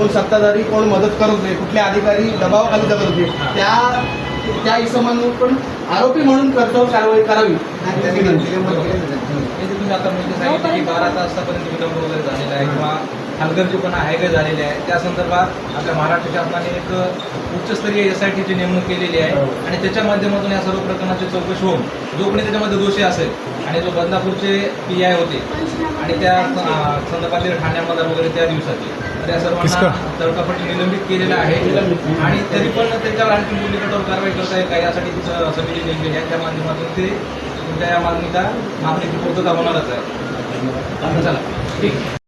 कोण सत्ताधारी कोण मदत करत होते कुठले अधिकारी दबावाखाली जगत होते त्या त्या इसमांवर पण आरोपी म्हणून कर्तव्य कारवाई करावी. आणि आता म्हणजे बारा तासापर्यंत विलंब वगैरे झालेला आहे किंवा हलगर्जीपणा आहे काय झालेले आहे. त्या संदर्भात आपल्या महाराष्ट्र शासनाने एक उच्चस्तरीय एस आय टीची नेमणूक केलेली आहे. आणि त्याच्या माध्यमातून या सर्व प्रकरणाची चौकशी होऊन जो कोणी त्याच्यामध्ये दोषी असेल आणि जो बदलापूरचे पी आय होते आणि त्या संदर्भातले ठाण्यामध्ये वगैरे त्या दिवसाचे. तर या सर्वांना तडकाफटी निलंबित केलेलं आहे. आणि तरी पण त्याच्यावर आणखी कुठली कठोर कारवाई करता येईल का यासाठी तिचं समिती नेमलेली आहे. त्या माध्यमातून ते तुमच्या या मागणीचा मागणीची पूर्तता होणारच आहे. चला. ठीक.